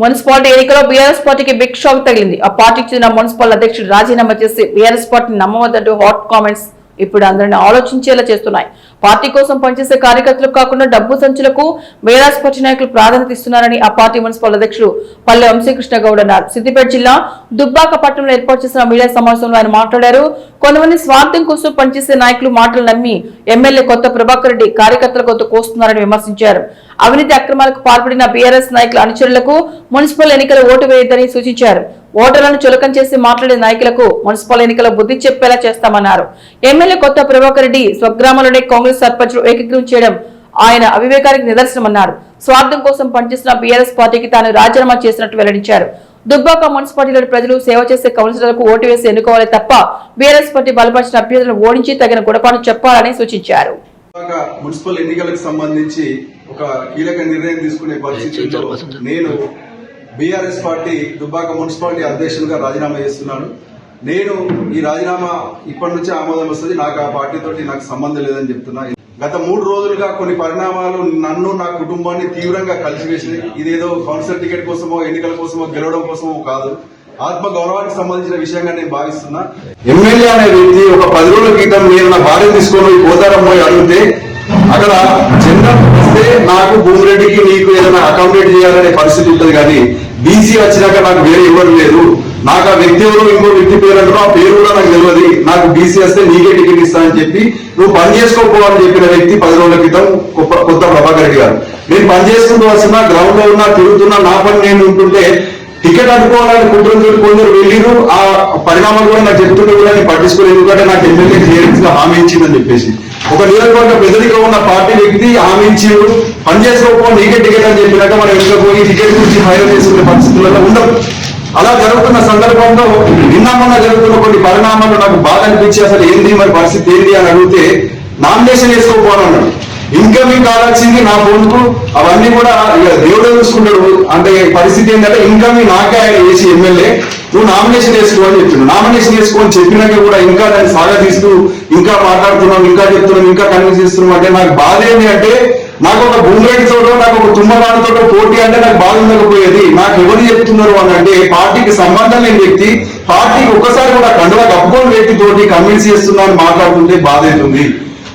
Municipality ఎన్నికలో BRS పార్టీకి big shock తగిలింది. ఆ పార్టీకి చెందిన మున్సిపల్ అధ్యక్షుడు రాజీనామా చేసి బీఆర్ఎస్ పార్టీని నమ్మవద్దంటూ హాట్ కామెంట్స్ ఇప్పుడు అందరిని ఆలోచించేలా చేస్తున్నాయి. పార్టీ కోసం పనిచేసే కార్యకర్తలకు కాకుండా డబ్బు సంచులకు బీఆర్ఎస్ పార్టీ నాయకులు ప్రాధాన్యత ఇస్తున్నారని ఆ పార్టీ మున్సిపల్ అధ్యక్షుడు పల్లె వంశీకృష్ణ గౌడ్ అన్నారు. సిద్దిపేట జిల్లా దుబ్బాక పట్టణంలో ఏర్పాటు చేసిన మీడియా సమావేశంలో ఆయన మాట్లాడారు. కొంతమంది స్వార్థం కోసం పనిచేసే నాయకులు మాటలు నమ్మి ఎమ్మెల్యే కొత్త ప్రభాకర్ రెడ్డి కార్యకర్తల కొత్త కోస్తున్నారని విమర్శించారు. అవినీతి అక్రమాలకు పాల్పడిన బీఆర్ఎస్ నాయకుల అనుచరులకు మున్సిపల్ ఎన్నికల ఓటు వేయొద్దని సూచించారు. ఓటర్లను చులకం చేసి మాట్లాడే నాయకులకు మున్సిపల్ ఎన్నికల బుద్ధి చెప్పేలా చేస్తామన్నారు. ఎమ్మెల్యే కొత్త ప్రభాకర్ రెడ్డి స్వగ్రామంలోనే కాంగ్రెస్ సర్పంచ్ ఏకీకృతం చేయడం ఆయన అవివేకానికి నిదర్శనమన్నారు. స్వార్థం కోసం పనిచేసిన బీఆర్ఎస్ పార్టీకి తాను రాజీనామా చేసినట్టు వెల్లడించారు. దుబ్బాక మున్సిపాలిటీలోని ప్రజలు సేవ చేసే కౌన్సిలర్లకు ఓటు వేసి ఎన్నుకోవాలి తప్ప బీఆర్ఎస్ పార్టీ బలపరిచిన అభ్యర్థులను ఓడించి తగిన గుణపాఠం చెప్పాలని సూచించారు. మున్సిపల్ ఎన్నికలకు సంబంధించి ఒక కీలక నిర్ణయం తీసుకునే పరిస్థితుల్లో నేను బీఆర్ఎస్ పార్టీ దుబ్బాక మున్సిపాలిటీ అధ్యక్షులుగా రాజీనామా చేస్తున్నాను. నేను ఈ రాజీనామా ఇప్పటి నుంచే ఆమోదం వస్తుంది. నాకు ఆ పార్టీతోటి నాకు సంబంధం లేదని చెప్తున్నా. గత మూడు రోజులుగా కొన్ని పరిణామాలు నన్ను నా కుటుంబాన్ని తీవ్రంగా కలిసివేసినాయి ఇదేదో కౌన్సిలర్ టికెట్ కోసమో ఎన్నికల కోసమో గెలవడం కోసమో కాదు. ఆత్మ గౌరవానికి సంబంధించిన విషయంగా నేను భావిస్తున్నా. ఎమ్మెల్యే అనే వ్యక్తి ఒక పది రోజుల క్రితం నేను నా భార్య తీసుకొని పోయి పోతారం పోయి అడిగితే అక్కడ జనరల్ వస్తే నాకు భూమిరెడ్డికి నీకు ఏదైనా అకామిడేట్ చేయాలనే పరిస్థితి ఉంటుంది కానీ బీసీ వచ్చినాక నాకు వేరే ఇవ్వడం లేదు నాకు ఆ వ్యక్తి ఎవరు ఇంకో వ్యక్తి పేరు అంటారు ఆ పేరు కూడా నాకు తెలియదు నాకు బీసీ వస్తే నీకే టికెట్ ఇస్తానని చెప్పి నువ్వు పని చేసుకోకపోవాలని చెప్పిన వ్యక్తి పది రోజుల క్రితం కొత్త- ప్రభాకర్ రెడ్డి గారు. నేను పని చేసుకుంటూ వస్తున్నా గ్రౌండ్లో ఉన్నా తిరుగుతున్నా నా పని నేను ఉంటుంటే టికెట్ అడుకోవాలని కుటుంబం కొందరు వెళ్ళిరు. ఆ పరిణామాలు కూడా నాకు చెప్తుంటే కూడా నేను పట్టించుకోలేదు. ఎందుకంటే నాకు ఎమ్మెల్యే క్లియరెన్స్గా హామీ ఇచ్చిందని చెప్పేసి. ఒక నియోజకవర్గ పెద్దదిగా ఉన్న పార్టీ వ్యక్తి హామీ ఇచ్చిండు. పని చేసుకోకపో నీకే టికెట్ అని చెప్పినాక మనం ఎక్కడ పోయి టికెట్ గురించి ఫైనల్ చేసుకునే పరిస్థితులలో ఉండవు. అలా జరుగుతున్న సందర్భంలో నిన్న మొన్న జరుగుతున్న కొన్ని పరిణామాలు నాకు బాధ అనిపించి అసలు ఏంది మరి పరిస్థితి ఏంది అని అడిగితే నామినేషన్ వేసుకోకపోవాలన్నాడు. ఇన్కమింగ్ కావాల్సింది నా ఫోన్కు. అవన్నీ కూడా ఇక దేవుడే చూసుకుంటాడు. అంటే పరిస్థితి ఏంటంటే ఇన్కమింగ్ నాకే ఆయన వేసి ఎమ్మెల్యే. నువ్వు నామినేషన్ వేసుకో అని చెప్తున్నావు నామినేషన్ వేసుకొని చెప్పినాక కూడా ఇంకా దాన్ని సాగతీస్తూ ఇంకా మాట్లాడుతున్నాం ఇంకా చెప్తున్నాం ఇంకా కన్విన్స్ చేస్తున్నాం అంటే నాకు బాధ ఏంటి అంటే నాకు ఒక బుమ్రెడ్డి తోటో నాకు ఒక తుమ్మగాడితోటో పోటీ అంటే నాకు బాధ ఉండకపోయేది. నాకు ఎవరు చెప్తున్నారు అని అంటే పార్టీకి సంబంధం లేని వ్యక్తి పార్టీకి ఒక్కసారి కూడా కండువా కప్పుకోని వ్యక్తి తోటి కన్విన్స్ చేస్తున్నా అని మాట్లాడుతుంటే బాధ అవుతుంది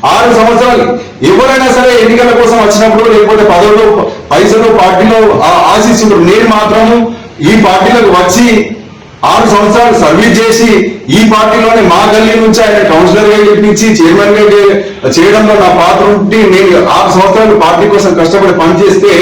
ఆరు సంవత్సరాలు ఎవరైనా సరే ఎన్నికల కోసం వచ్చినప్పుడు లేకపోతే పదవులు పైసలు పార్టీలో ఆ- ఆశిస్తుంటారు నేను మాత్రము ఈ పార్టీలకు వచ్చి ఆరు సంవత్సరాలు సర్వీస్ చేసి ఈ పార్టీలోనే మా గల్లీ నుంచి ఆయన కౌన్సిలర్గా గెలిపించి చైర్మన్గా చేయడంలో నా పాత్ర ఉంటే నేను ఆరు సంవత్సరాలు పార్టీ కోసం కష్టపడి పనిచేస్తే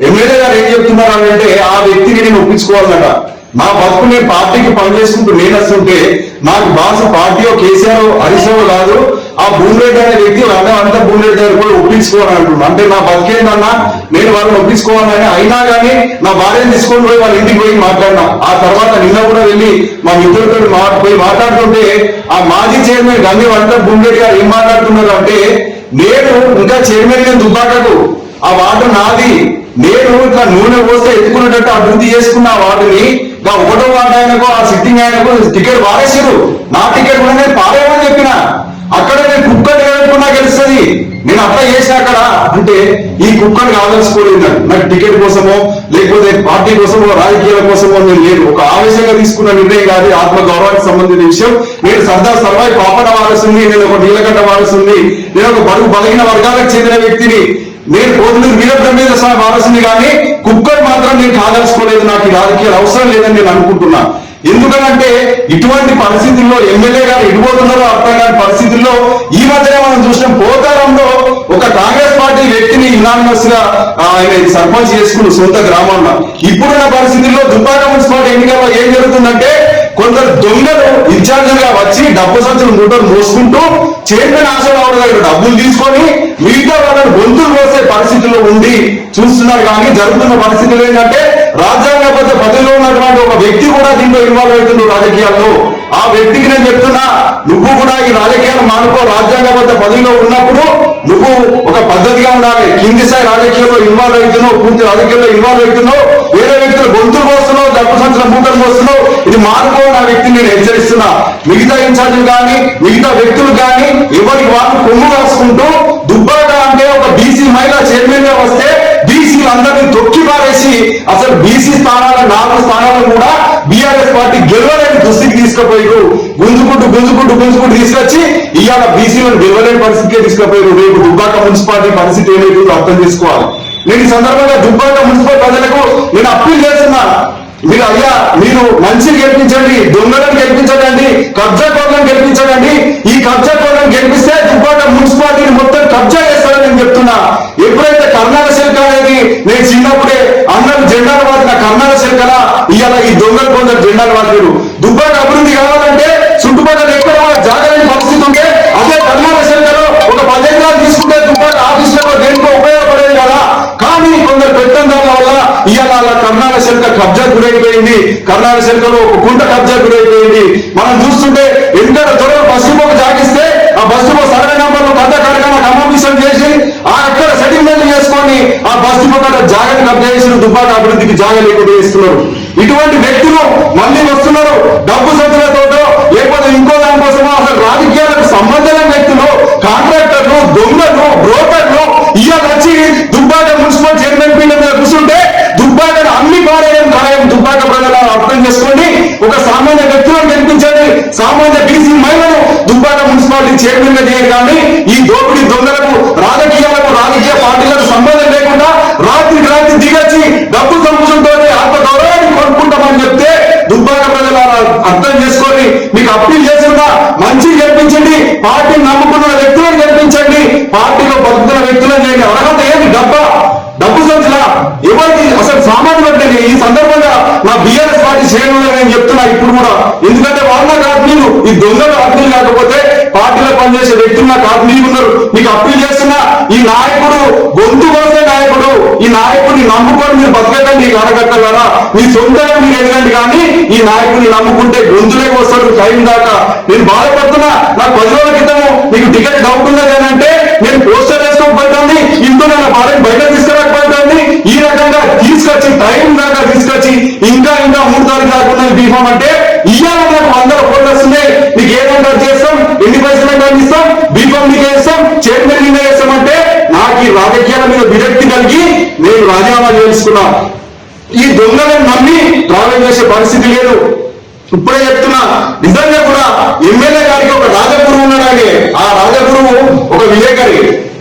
ఎమ్మెల్యే గారు ఏం చెప్తున్నారు అని అంటే ఆ వ్యక్తిని నేను ఒప్పించుకోవాలన్నట నా బతుకు నేను పార్టీకి పనిచేసుకుంటూ నేను వస్తుంటే నాకు బాస పార్టీయో కేసీఆర్ హరీశ్రావు కాదు ఆ భూమిరెడ్డి అనే వ్యక్తి అంతా అంతా భూమిరెడ్డి గారు కూడా ఒప్పించుకోవాలని అంటున్నాను అంటే నా బతికేందన్నా నేను వాళ్ళని ఒప్పించుకోవాలని అయినా కానీ నా భార్యను తీసుకొని పోయి వాళ్ళ ఇంటికి పోయి మాట్లాడినా. ఆ తర్వాత నిన్న కూడా వెళ్ళి మా మిత్రులతో పోయి మాట్లాడుతుంటే ఆ మాజీ చైర్మన్ గంగి వంట భూమిరెడ్డి గారు ఏం మాట్లాడుతున్నారు అంటే నేను ఇంకా చైర్మన్ నేను దుబ్బాకకు ఆ వాటర్ నాది. నేను ఇట్లా నూనె పోస్తే ఎత్తుకునేటట్టు అభివృద్ధి చేసుకున్న ఆ వార్డుని ఒకటో వార్డు ఆయనకు ఆ సిట్టింగ్ ఆయనకు టికెట్ పారేసారు నా టికెట్ కూడా నేను పారేయమని చెప్పిన అక్కడ నేను కుక్కని నేను అప్లై చేసిన అక్కడ. అంటే ఈ కుక్కని కాదలుచుకోలేదు. నాకు. టికెట్ కోసమో లేకపోతే పార్టీ కోసమో రాజకీయాల కోసమో నేను లేదు ఒక ఆవేశంగా తీసుకున్న నిర్ణయం కాదు ఆత్మ గౌరవానికి సంబంధించిన విషయం. నేను సర్దార్ సర్వాయి పాపన నేను ఒక నీలకంఠ వారసుంది నేను ఒక బరువు బలహీన వర్గాలకు చెందిన వ్యక్తిని. నేను కోతులూరు వీరబ్రహ్మేంద్ర స్వామి వారసుని కానీ కుక్కర్ మాత్రం నేను కాదలుచుకోలేదు. నాకు రాజకీయాలు అవసరం లేదని నేను అనుకుంటున్నా. ఎందుకనంటే ఇటువంటి పరిస్థితుల్లో ఎమ్మెల్యే గారు ఎడిపోతున్నారో అర్థం కాని పరిస్థితుల్లో ఈ మధ్యనే మనం చూసిన పోతారంలో ఒక కాంగ్రెస్ పార్టీ వ్యక్తిని ఇనానిమస్గా ఆయన సర్పంచ్ చేసుకున్న సొంత గ్రామంలో. ఇప్పుడున్న పరిస్థితుల్లో దుబ్బాక మున్సిపాలిటీ ఎన్నికల్లో ఏం జరుగుతుందంటే కొందరు దొంగలు ఇన్ఛార్జీలుగా వచ్చి డబ్బు సంచులు మూటలు మోసుకుంటూ చైర్మన్ ఆశీర్వాద దగ్గర డబ్బులు తీసుకొని మిగతా వాళ్ళని గొంతులు పోసే పరిస్థితుల్లో ఉండి చూస్తున్నారు. కానీ జరుగుతున్న పరిస్థితులు ఏంటంటే రాజ్యాంగ నువ్వు ఇన్వాల్వ్ అవుతున్నావు రాజకీయాల్లో ఆ వ్యక్తికి నేను చెప్తున్నా నువ్వు కూడా ఈ రాజకీయాలు మానుకో రాజ్యాంగబద్ధ పదవిలో ఉన్నప్పుడు నువ్వు ఒక పద్ధతిగా ఉండాలి. కింది స్థాయి రాజకీయాల్లో ఇన్వాల్వ్ అవుతున్నావు పూర్తి రాజకీయాల్లో ఇన్వాల్వ్ అవుతున్నావు వేరే వ్యక్తులు గొంతులు పోస్తున్నావు డబ్బు సంచుల మూటలు పోస్తున్నావు. ఇది మార్కో నా వ్యక్తిని నేను హెచ్చరిస్తున్నా. మిగతా ఇన్ఛార్జీలు కానీ మిగతా వ్యక్తులు కానీ ఎవరికి వాళ్ళు కొమ్ము రాసుకుంటూ దుబ్బాక అంటే ఒక బీసీ మహిళా చైర్మన్గా వస్తే బీసీలు అందరినీ తొక్కి పారేసి అసలు బీసీ స్థానాల నాలుగు స్థానాలు కూడా బీఆర్ఎస్ పార్టీ గెలవలేని దుస్థితికి తీసుకుపోయారు గుంజుకుంటూ గుంజుకుంటూ గుంజుకుంటూ తీసుకొచ్చి ఇవాళ బీసీలను గెలవలేని పరిస్థితికే తీసుకుపోయారు. రేపు దుబ్బాక మున్సిపాలిటీ పరిస్థితి ఏమైతుందో అర్థం చేసుకోవాలి. నేను ఈ సందర్భంగా దుబ్బాక మున్సిపల్ ప్రజలకు నేను అప్పీల్ చేస్తున్నా. మీరు అయ్యా మీరు మంచిని గెలిపించండి దొంగలను గెలిపించకండి కబ్జా కోళ్ళను గెలిపించకండి. ఈ కబ్జా కోళ్ళను గెలిపిస్తే దుబ్బాక మున్సిపాలిటీని మొత్తం కబ్జా చేస్తారని నేను చెప్తున్నా. నేను చిన్నప్పుడే అందరూ జెండాలు వాడిన కర్ణాటక శిల్కల ఇవాళ ఈ దొంగలు కొందరు జెండాలు వాడారు దుబ్బాక అభివృద్ధి కావాలంటే చుట్టుపక్కల ఎక్కడ జాగ్రత్త పరిస్థితి ఉంటే అదే కర్ణాల శిల్కలో ఒక పది ఎకరాలు తీసుకుంటే దుబ్బాక ఆఫీసులో దేనికో ఉపయోగపడేది కదా. కానీ కొందరు పెత్తందారుల వల్ల ఇవాళ అలా కర్ణాటక శిల్క కబ్జా గురైపోయింది. కర్ణాల శిల్కలో ఒక కుంట కబ్జా గురైపోయింది. మనం చూస్తుంటే ఎంత త్వరగా బస్సు పోక జాగిస్తే ఆ బస్సు పో సర్వే పెద్ద కడకన కమర్మిషన్ చేసి ఆ అక్కడ సెటిల్మెంట్ చేసుకొని ఆ బస్సు పక్కన జాగ్రత్త కబ్జా చేసిన దుబ్బాక అభివృద్ధికి జాగ్రత్త లేకుండా చేస్తున్నారు ఇటువంటి వ్యక్తులు మళ్ళీ వస్తున్నారు. డబ్బు సంచులతోటో లేకపోతే ఇంకో దానికోసమో అసలు రాజకీయాలకు సంబంధం వ్యక్తులు కాంట్రాక్టర్లు దొంగలు బ్రోకర్లు ఇవాళ వచ్చి దుబ్బాక మున్సిపల్ చైర్మన్ పీఠ మీద కూర్చుంటే దుబ్బాకను అన్ని పారేయడం ఖాయం దుబ్బాక ప్రజలు అర్థం చేసుకోండి. ఒక సామాన్య వ్యక్తులను కనిపించండి సామాన్య బీసీ మహిళలు దుబ్బాక మున్సిపాలిటీ చైర్మన్గా చేయాలి కానీ ఈ దోపిడి దొంగలకు రాజకీయాలకు రాజకీయ పార్టీలకు సంబంధం లేకుండా రాత్రి రాత్రి దిగచ్చి డబ్బు సంపుతుంటే ఆత్మ గౌరవాన్ని కొనుక్కుంటామని చెప్తే దుబ్బాక ప్రజలు అర్థం చేసుకొని మీకు అప్పీల్ చేస్తున్నా మంచి గెలిపించండి పార్టీని నమ్ముకున్న వ్యక్తులను గెలిపించండి పార్టీలో బతుకుతున్న వ్యక్తులను చేయండి. అర్హత ఏంటి? డబ్బా. డబ్బు సంచుల ఎవరికి అసలు సామాన్యులు ఈ సందర్భంగా నా బిఆర్ పార్టీ నేను చెప్తున్నా ఇప్పుడు కూడా. ఎందుకంటే వాళ్ళ ఆత్మీయులు ఈ దొంగలు ఆత్మీయులు కాకపోతే పార్టీలో పనిచేసే వ్యక్తులు నాకు ఆత్మీయులు ఉన్నారు. మీకు అప్పీల్ చేస్తున్నా ఈ నాయకుడు గొంతు కోసే నాయకుడు ఈ నాయకుడిని నమ్ముకొని మీరు బతకకండి ఈ కార్యకర్తలారా మీ సొంతంగా మీరు ఎదగండి కానీ ఈ నాయకుడిని నమ్ముకుంటే గొంతులే వస్తాడు టైం దాకా. నేను బాధపడుతున్నా నాకు పది రోజుల క్రితము మీకు టికెట్ డౌట్ ఉన్నది అంటే నేను పోస్టర్ వేసుకోకపోతుంది ఇంట్లో నా భార్య బయట తీసుకురాకపోతుంది ఈ రకంగా తీసుకొచ్చిన టైం దాకా తీసుకొచ్చి ఇంకా ఇంకా మూడు తారీఖు కాకుండా అంటే ఇవాళ నాకు వందల కోట్లు వస్తున్నాయి నీకు ఏదంటే చేస్తాం ఎన్ని పైసలు అందిస్తాం అది బీఫామ్ నీకు వేస్తాం చైర్మన్ నీకు వేస్తామంటే నాకు ఈ రాజకీయాల మీద విరక్తి కలిగి నేను రాజీనామా చేసుకున్నా ఈ దొంగలను నమ్మి ట్రావెల్ చేసే పరిస్థితి లేదు. ఇప్పుడే చెప్తున్నా నిజంగా కూడా ఎమ్మెల్యే గారికి ఒక రాజగురువు ఉన్నాడని ఆ రాజగురువు ఒక విలేకరి.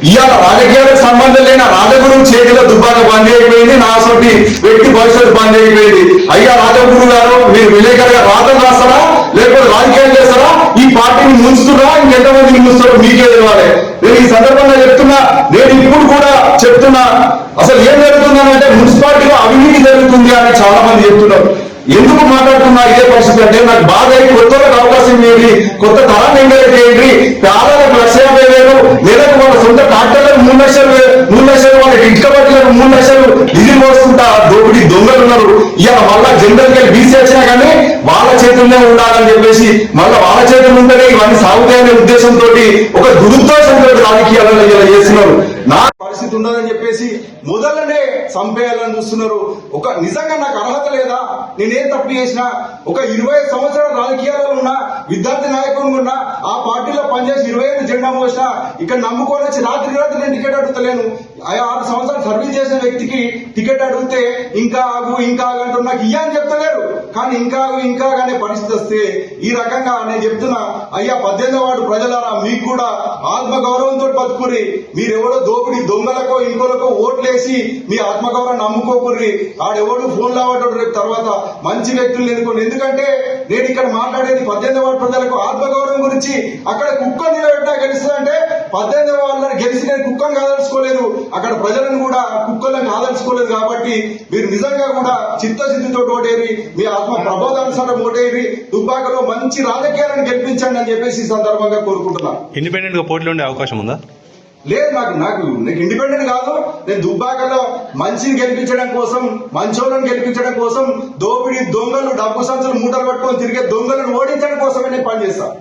ఇవాళ రాజకీయాలకు సంబంధం లేని రాజగురువు చేతిలో దుబ్బాక బంద్ అయిపోయింది నా సొంటి వ్యక్తి భవిష్యత్తు బంద్ అయిపోయింది. అయ్యా రాజగురువు గారు మీరు విలేకరిగా రాజం రాస్తారా? లేకపోతే రాజకీయాలు చేస్తారా? ఈ పార్టీని ముంచుతున్నా ఇంకెంతమందిని ముంచుతారో మీకే తెలియాలి. నేను ఈ సందర్భంగా చెప్తున్నా నేను ఇప్పుడు కూడా చెప్తున్నా అసలు ఏం జరుగుతుందనంటే మున్సిపాలిటీలో అవినీతి జరుగుతుంది అని చాలా మంది చెప్తున్నారు. ఎందుకు మాట్లాడుతున్నా ఇదే పరిస్థితి అంటే నాకు బాధ అయ్యి కొత్తలకు అవకాశం ఇవ్వండి కొత్త తరాన్ని ఎంకరేజ్ చేయండి. పేదలకు లక్ష యాభై వేలు లేదా వాళ్ళ సొంత ట్రాక్టర్లకు మూడు లక్షలు మూడు లక్షలు వాళ్ళ ఇటుక బట్టలకు మూడు లక్షలు డీజిల్ పోసుకుంటా దోపిడి దొంగలు ఉన్నారు. ఇవాళ మళ్ళా జనరల్గా బీసీ వచ్చినా కానీ వాళ్ళ చేతుల్లో ఉండాలని చెప్పేసి మళ్ళీ వాళ్ళ చేతులు ఉంటేనే ఇవన్నీ సాగుతాయనే ఉద్దేశంతో ఒక దురుద్దేశంతో రాజకీయాలను ఇలా చేస్తున్నారు. ఉన్నదని చెప్పేసి మొదలనే చంపేయాలని చూస్తున్నారు. ఒక నిజంగా నాకు అర్హత లేదా? నేనేం తప్పు చేసినా ఒక ఇరవై సంవత్సరాల రాజకీయాలలో ఉన్నా విద్యార్థి నాయకుడు ఉన్నా ఆ పార్టీలో పనిచేసి ఇరవై ఐదు జెండా మోసినా ఇక్కడ నమ్ముకొని వచ్చి రాత్రి రాత్రి నేను టికెట్ అడుగుతలేను. ఆ ఆరు సంవత్సరాలు సర్వీస్ చేసిన వ్యక్తికి టికెట్ అడిగితే ఇంకా ఆగు ఇంకా ఆగు అంటూ నాకు అని చెప్తలేరు. కానీ ఇంకా ఇంకా పరిస్థితి వస్తే ఈ రకంగా నేను చెప్తున్నా అయ్యా పద్దెనిమిది వాడు ప్రజలారా మీకు కూడా ఆత్మగౌరవంతో బతుకుర్రి. మీరెవడో దోపిడి దొంగలకో ఇంకోలకో ఓట్లేసి మీ ఆత్మగౌరవం నమ్ముకోకుర్రి. ఆడెవడు ఫోన్ లావటాడు రేపు తర్వాత మంచి వ్యక్తులు ఎన్నుకోండి. ఎందుకంటే నేను ఇక్కడ మాట్లాడేది పద్దెనిమిది వాడు ప్రజలకు ఆత్మగౌరవం గురించి. అక్కడ కుక్క నిలబెట్టా గెలుస్తుందంటే పద్దెనిమిది వాళ్ళని గెలిచి నేను కుక్కను కాదలుచుకోలేదు. అక్కడ ప్రజలను కూడా కుక్కలను కాదలుచుకోలేదు కాబట్టి మీరు నిజంగా కూడా చిత్తశుద్ధితో ఓటేరి మీ ఆత్మ ప్రబోధానుసారం ఓటేరి దుబ్బాకలో మంచి రాజకీయాలను గెలిపించండి అని చెప్పేసి ఈ సందర్భంగా కోరుకుంటున్నాను. ఇండిపెండెంట్గా పోటీలో ఉండే అవకాశం ఉందా? లేదు నాకు నాకు నీకు ఇండిపెండెంట్ కాదు. నేను దుబ్బాకలో మంచిని గెలిపించడం కోసం మంచోళ్ళని గెలిపించడం కోసం దోపిడీ దొంగలు డబ్బు సంచులు మూటలు పట్టుకొని తిరిగే దొంగలను ఓడించడం కోసమే నేను పనిచేస్తాను